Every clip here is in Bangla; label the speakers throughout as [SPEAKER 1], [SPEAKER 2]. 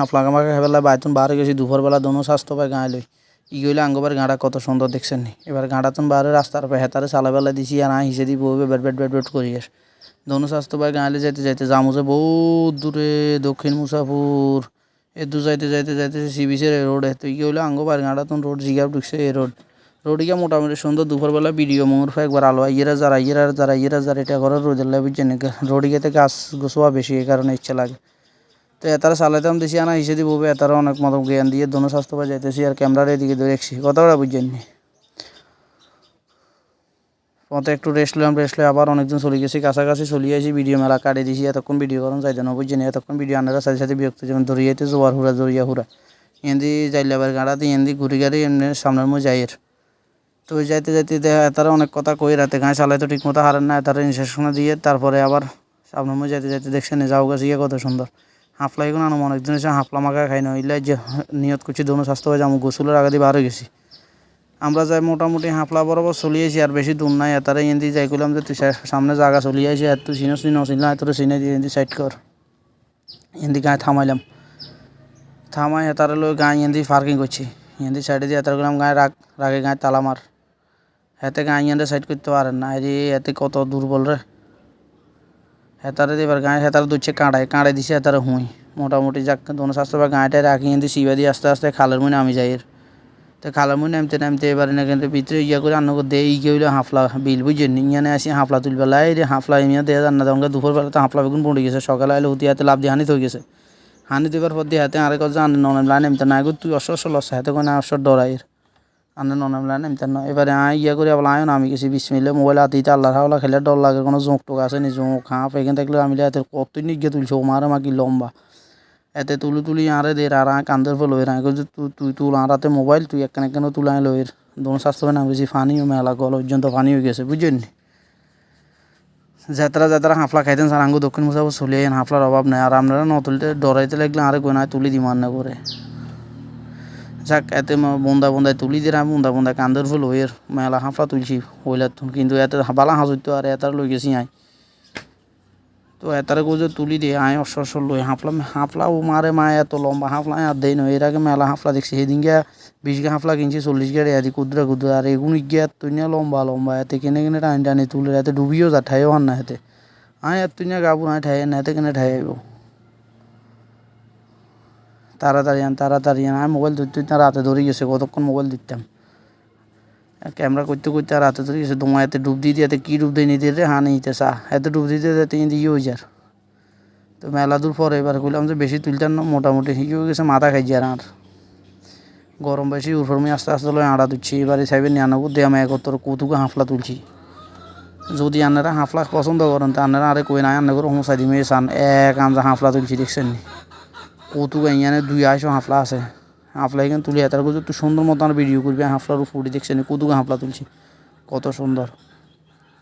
[SPEAKER 1] সাঁপলা কামাকে হেবেলা বাইতুন বাহারে গেছি দুপুরবেলা দোনো স্বাস্থ্য পায় গাঁয়ে লই ই গইলে আঙ্গবার গাঁড়া কত সুন্দর দেখছেন নি? এবার গাঁড়াতুন বাহারে রাস্তার পে হেতারে চালাবেলা দিছি আর আই হিসে দি বউবে বেট বেট বেট বেট করি আর দোনো স্বাস্থ্য পায় গাঁয়ে যাইতে যাইতে জামুজে বহুত দূরে দক্ষিণ মুসাফুর এ দু যাইতে যাইতে যাইতে সি বিচের রোডে তো ই গইলে আঙ্গবার গাঁড়াতুন রোড জিগাব ঢুকছে এ রোড রোড গিয়া মোটামুটি সুন্দর দুপুরবেলা ভিডিও মোর ফা একবার আলো ইয়েরা যারা ইয়েরা যারা ইয়েরা যারা এটা করে রোদের লাই বুঝছেন রোড গিয়েতে গাছ গোছোয়া বেশি এই কারণে ইচ্ছা লাগে। তো এতারা চালাইতাম দিছি, আনা হিসেবে দিব এতারা অনেক মতো জ্ঞান দিয়ে দোনো স্বাস্থ্য পাই যাইতেছি আর ক্যামেরার এদিকে ধরে রাখছি। কথাটা বুঝছেন নি। পথে একটু রেস্ট নিলাম রেস্ট লয়ে আবার অনেকজন চলে গেছি, কাছাকাছি চলে আসি ভিডিও মেলা কাটে দিছি, এতক্ষণ ভিডিও করুন, যাইতে না বুঝছেন এতক্ষণ ভিডিও আনারা সাথে সাথে বিরক্ত যেমন দরিয়াতে জোয়ার হুরা দরিয়া হুরা এন্দি যাইলাবার গাড়াতে এন্দি ঘুরি গাড়ি, এমনি সামনের মধ্যে যাইয়ের। তো যাইতে যাইতে দেখা তারা অনেক কথা কই, রাতে গায়ে চালাই তো ঠিক মতো হারেন না তারা ইনসেকশন দিয়ে, তারপরে আবার সামনের মধ্যে যাইতে যাইতে দেখছেন, যাও গেছে ইয়ে কত সুন্দর। হাফলা এগুলো আনো অনেকদিন এসে হাফলা মাখা খাই না, ইলাই যে নিয়ত করছি দোনো স্বাস্থ্য হয়ে যাব, গোসলের আগে দিয়ে বার গেছি। আমরা যাই মোটামুটি হাফলা বরাবর চলিয়েছি আর বেশি দূর নাই। এতারে এন্দি যাই করলাম যে, তুই সামনে জায়গা চলিয়ে আসি আর তুই চিনো চিনো চিনলা এত চিনে দিয়ে এন্দি সাইড কর। এন্দি গায়ে থামাইলাম। থামাই এতারে লই গায়ে এন্দি পার্কিং করছি। এন্দি সাইডে দিয়ে এতারে গেলাম গায়ে রাগ রাগে গায়ে তালা মার। হেতে গায়ে এন্ডে সাইড করতে পারেন না। এতে কত দুর্বল রে। হেতারে এবার গায়ে হেতারে দুচ্ছে কাঁড়ায় কাঁড়াই দিছে হেতারে হুঁই। মোটামুটি যাক দোনো স্বাস্থ্য বা গাঁয়েটা রাখি কিন্তু সিবা দিয়ে আস্তে আস্তে খালের মনে আমি যাই তো খালের মনে নামতে নামতে এবারে না কিন্তু ভিতরে ইয়া করে আন্ন দেয় ইয়ে হইল হাফলা বিল, বুঝছেন? ইয়ানে আসি হাফলা তুলবেলা এই রে, হাফলা এমিয়া দেয়া জান না তখন দুপুরবেলা তো হাফলা বেগুন পড়ে গেছে, সকালে আইলে হুতি হাতে লাভ দিয়ে হানি হয়ে গেছে। হানি দেবার পর দিয়ে হাতে আরেক জান নন লাইন এমতে না তুই অসর অসর লস, হাতে কোনো অসর ডরাইয়ের। আনে ননাম লাইন এমতে না। এবারে আয়, ইয়া করে আবার আয় না, আমি গেছি বিশ মিলে মোবাইল হাতিতে আল্লাহ হাওলা খেলে ডর লাগে, কোনো জোঁক টোক আছে নি, জোঁক হাঁপ এখান থাকলে আমি হাতে কত নিগে তুলছে, ও মারে মাকি লম্বা। এতে তুলি তুলি আরে দে, আর আয়, কান্দের ফেলো এর আগে তুই তুই তুল আর হাতে মোবাইল, তুই একখানে কেন তুলে আইলো এর। দোনো স্বাস্থ্য নাম গেছি ফানিও মেলা গল পর্যন্ত পানি হয়ে গেছে বুঝছেন যাত্রা যাত্রা হাফলা খাইতেন স্যার আঙ্গু দক্ষিণ মুসাবো চলে আইন, হাফলার অভাব নাই। আর আপনারা ন তুলতে ডরাইতে লাগলে আরে গোনায় তুলি দিম না করে। যাক, এতে বন্দা বন্দায় তুলি দিয়ে আমি বন্দা বন্দায় কান্দর ফুল হইয়ের মেলা হাফলা তুলছি হইলার কিন্তু এতে বালা হাজুর তো আর এতার লই গেছি আই। তো এতারে গোজে তুলি দিয়ে আয় অসর অসর লই হাফলা হাফলা ও মারে মা এত লম্বা হাঁফলা আর দেই নয় এর আগে মেলা হাঁফলা দেখছি সেদিন গিয়া বিশ গা হাফলা কিনছি চল্লিশ গা রেয়াদি কুদরা কুদরা আর এগুন গিয়া তুইনা লম্বা লম্বা এতে কেনে কেনে টানি টানি তুলে এতে ডুবিও যা ঠাইও হান না এতে আয় আর তুইনা গাবো না ঠাই না এতে কেনে ঠাই আইব তাড়াতাড়ি আন তাড়াতাড়ি আন। আমি মোবাইল ধরতে ধরতে রাতে ধরে গেছে, কতক্ষণ মোবাইল দিতাম ক্যামেরা করতে করতে আর রাতে ধরে গেছে তোমার এতে ডুব দিয়ে এতে কী ডুব দিয়ে নিতে রে হ্যাঁ নিতে চা এত ডুব দিতে দিতে ইয়ে হয়ে যার। তো মেলা দূর পরে এবার করলাম যে বেশি তুলতাম না, মোটামুটি ইয়ে হয়ে গেছে, মাথা খাইছি আর আর গরম বেশি, উর্ফরমি আস্তে আস্তে লয় আড়া দিচ্ছি এবারে সাইবে নিরানব্বই দিয়ে আমি একত্তর কৌতুকে হাঁফলা তুলছি। যদি আনারা হাঁফলা পছন্দ করেন, তা আনারা আরে কই না আন্না করে হোমসাই দিমে সান, এক আনজা হাঁফলা তুলছি, দেখছেন কৌতুক ইয়ানে দুই আইসো হাফলা আছে। হাফলা এখানে তুলি তার কিছু একটু সুন্দর মতো আর ভিডিও করবে হাফলার ফুটি দেখছেন কৌতুক হাফলা তুলছি। কত সুন্দর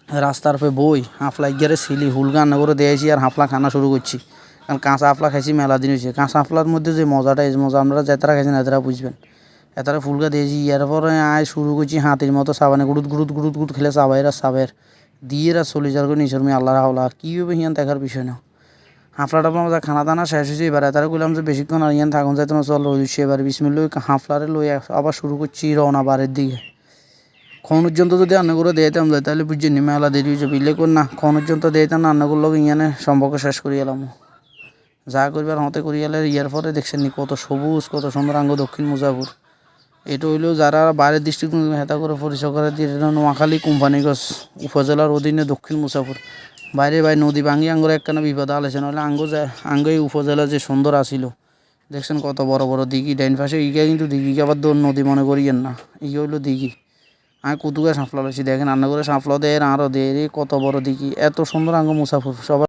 [SPEAKER 1] রাস্তার পে বই হাফলা গিয়ে সিলি হুলগা রান্না করে দিয়েছি আর হাফলা খানা শুরু করছি কারণ কাঁচা হাফলা খাইছি, মেলা দিন হয়েছে কাঁচা হাফলার মধ্যে যে মজাটা এই মজা আপনারা যেতারা খাইছেন এতারা বুঝবেন। এতারা ফুলগা দিয়েছি ইয়ার পরে আয় শুরু করছি হাতির মতো সাবানে গুড়ুত গুড়ুত গুড়ুত গুড়ুত খেলে সাবাইরা সাবের দিয়ে রা চল্লিশ হাজার করে নিচের মেয়ে আল্লাহ হাওলা। কী হবে হিয়ান দেখার বিষয় না। হাফলা টাফলা মজা খানা দানা শেষ হয়েছে, এবার তারা কইলাম যে বেশিক্ষণ আর ইয়ান থাকুন, যাইতে না চল রয়েছে এবার বিসমিল লই হাফলারে লই আবার শুরু করছি রওনা বারের দিকে। খন পর্যন্ত যদি রান্নাগুলো দিয়েতাম যাই তাহলে বুঝছি নি, মেলা দেরি হয়েছে বিলে কর না খন পর্যন্ত দিয়েতাম রান্নাগুলো ইয়ানে সম্পর্ক শেষ করি এলাম। যা করবার হতে করি এলে ইয়ার পরে দেখছেন নি, কত সবুজ, কত সুন্দর আঙ্গ দক্ষিণ মুজাপুর এটা হইলেও যারা বাইরের ডিস্ট্রিক্ট হেতা করে পরিচয় করে দিয়ে নোয়াখালী কোম্পানিগঞ্জ উপজেলার অধীনে দক্ষিণ মুসাপুর বাইরে বাইরে নদী ভাঙি আঙ্গুর একখানা বিপদ আলেছে নাহলে আঙ্গু আঙ্গ উপজেলা যে সুন্দর আসিল। দেখছেন কত বড় বড় দিঘি, ডাইন পাশে ইগা কিন্তু দিঘিকে আবার দোর নদী মনে করিয়েন না ইয়ে হইল দিঘি। আমি কুতুকে সাঁফলা লইছি, দেখেন রান্না করে সাঁফলা দেয় আরও দেয় কত বড় দিঘি, এত সুন্দর আঙ্গ মুসাফুর, সবার